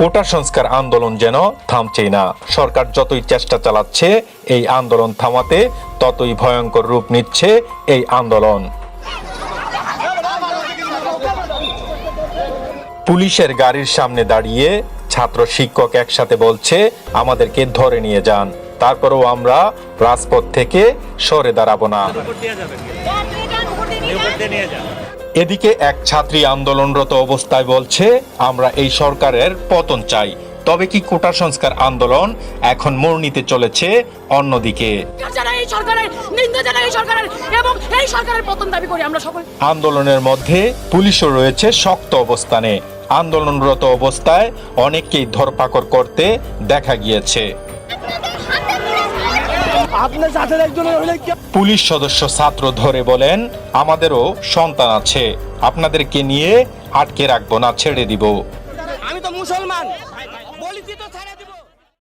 কোটা সংস্কার আন্দোলন যেন থামছেই না। সরকার যতই চেষ্টা চালাচ্ছে, এই আন্দোলন থামাতে ততই ভয়ঙ্কর রূপ নিচ্ছে এই আন্দোলন। পুলিশের গাড়ির সামনে দাঁড়িয়ে ছাত্র শিক্ষক একসাথে বলছে, আমাদেরকে ধরে নিয়ে যান। তারপরেও আমরা রাজপথ থেকে সরে দাঁড়াবো না। এদিকে এক ছাত্রী আন্দোলনরত অবস্থায় বলছে আমরা এই সরকারের পতন চাই। তবে কি কোটা সংস্কার আন্দোলন এখন মোড় নিতে চলেছে অন্যদিকে? আন্দোলনের মধ্যে পুলিশও রয়েছে শক্ত অবস্থানে। আন্দোলনরত অবস্থায় অনেককেই ধরপাকড় করতে দেখা গিয়েছে। পুলিশ সদস্য ছাত্র ধরে বলেন আমাদেরও সন্তান আছে। আপনাদেরকে নিয়ে আটকে রাখব না ছেড়ে দিব। আমি তো মুসলমান। বলেছি তো ছেড়ে দিব।